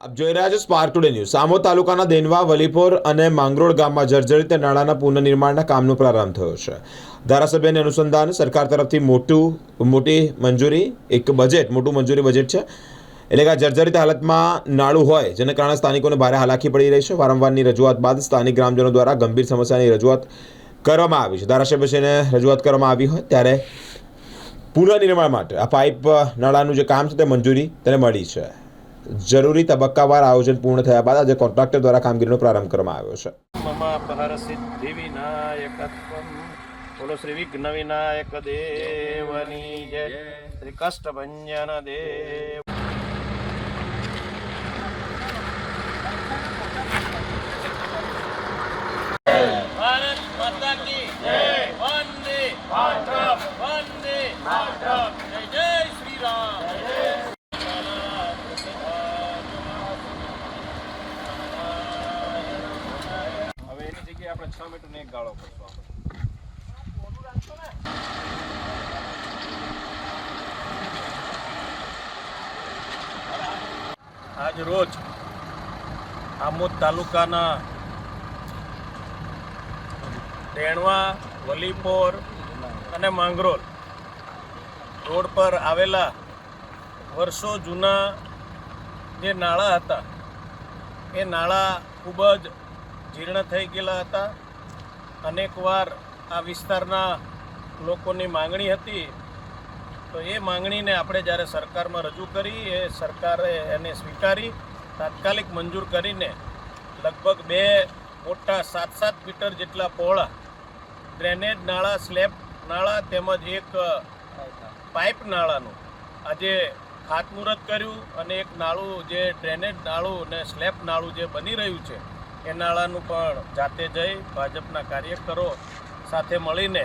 આપ જોઈ રહ્યા છો સ્પાર્ક ટુડે ન્યૂઝ સામો તાલુકાના દેનવા, વલીપોર અને માંગરોળ ગામમાં જર્જરિત નાળાના પુનઃનિર્માણના કામનો પ્રારંભ થયો છે. ધારાસભ્યને અનુસંધાન સરકાર તરફથી મોટું, મોટી મંજૂરી, એક બજેટ મોટું મંજૂરી બજેટ છે. એટલે કે આ જર્જરિત હાલતમાં નાળું હોય, જેને કારણે સ્થાનિકોને ભારે હાલાકી પડી રહી છે. વારંવારની રજૂઆત બાદ સ્થાનિક ગ્રામજનો દ્વારા ગંભીર સમસ્યાની રજૂઆત કરવામાં આવી છે. ધારાસભ્યશ્રીને રજૂઆત કરવામાં આવી હોય ત્યારે પુનઃનિર્માણ માટે આ પાઇપ, નાળાનું જે કામ છે તે મંજૂરી તેને મળી છે. જરૂરી તબક્કાવાર આયોજન પૂર્ણ થયા બાદ આજે કોન્ટ્રાક્ટર દ્વારા કામગીરીનો પ્રારંભ કરવામાં આવ્યો છે. બોલો શ્રી વિઘ્ન વિનાયક દેવની જય. શ્રી કષ્ટભંજન દેવ. ભારત માતા કી જય વંદે માતરમ વંદે માતરમ જય જય શ્રી રામ હવે એની જગ્યાએ આપણે છ મીટર ને એક ગાળો કરશું આપણે. આજ રોજ આમોદ તાલુકાના ટેણવા વલીપોર અને માંગરોલ રોડ પર આવેલા વર્ષો જૂના જે નાળા હતા, એ નાળા ખૂબ જ જીર્ણ થઈ ગયેલા હતા. અનેકવાર આ વિસ્તારના લોકોની માંગણી હતી. તો એ માંગણીને આપણે જ્યારે સરકારમાં રજૂ કરી, એ સરકારે એને સ્વીકારી, તાત્કાલિક મંજૂર કરીને લગભગ બે મોટા સાત સાત મીટર જેટલા પહોળા ડ્રેનેજ નાળા, સ્લેબ નાળા તેમજ એક પાઇપ નાળાનું આજે ખાતમુહૂર્ત કર્યું અને એક નાળું જે ડ્રેનેજ નાળું અને સ્લેબ નાળું જે બની રહ્યું છે એ નાળાનું પણ જાતે જઈ ભાજપના કાર્યકરો સાથે મળીને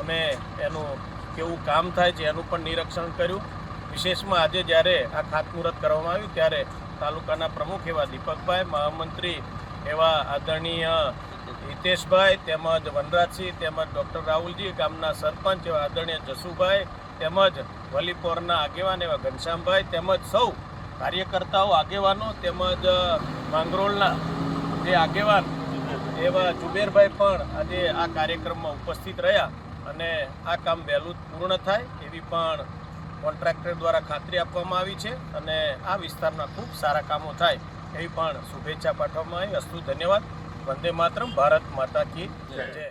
અમે એનું કેવું કામ થાય છે એનું પણ નિરીક્ષણ કર્યું. વિશેષમાં આજે જ્યારે આ ખાતમુહૂર્ત કરવામાં આવ્યું ત્યારે તાલુકાના પ્રમુખ એવા દીપકભાઈ, મહામંત્રી એવા આદરણીય હિતેશભાઈ તેમજ વનરાજસિંહ તેમજ ડૉક્ટર રાહુલજી, ગામના સરપંચ એવા આદરણીય જસુભાઈ તેમજ વલીપોરના આગેવાન એવા ઘનશ્યામભાઈ તેમજ સૌ કાર્યકર્તાઓ, આગેવાનો તેમજ માંગરોળના જે આગેવાન એવા જુબેરભાઈ પણ આજે આ કાર્યક્રમમાં ઉપસ્થિત રહ્યા અને આ કામ વહેલું પૂર્ણ થાય એવી પણ કોન્ટ્રાક્ટર દ્વારા ખાતરી આપવામાં આવી છે અને આ વિસ્તારના ખૂબ સારા કામો થાય એવી પણ શુભેચ્છા પાઠવવામાં આવી. અસ્તુ ધન્યવાદ. વંદે માતરમ. ભારત માતા કી જય.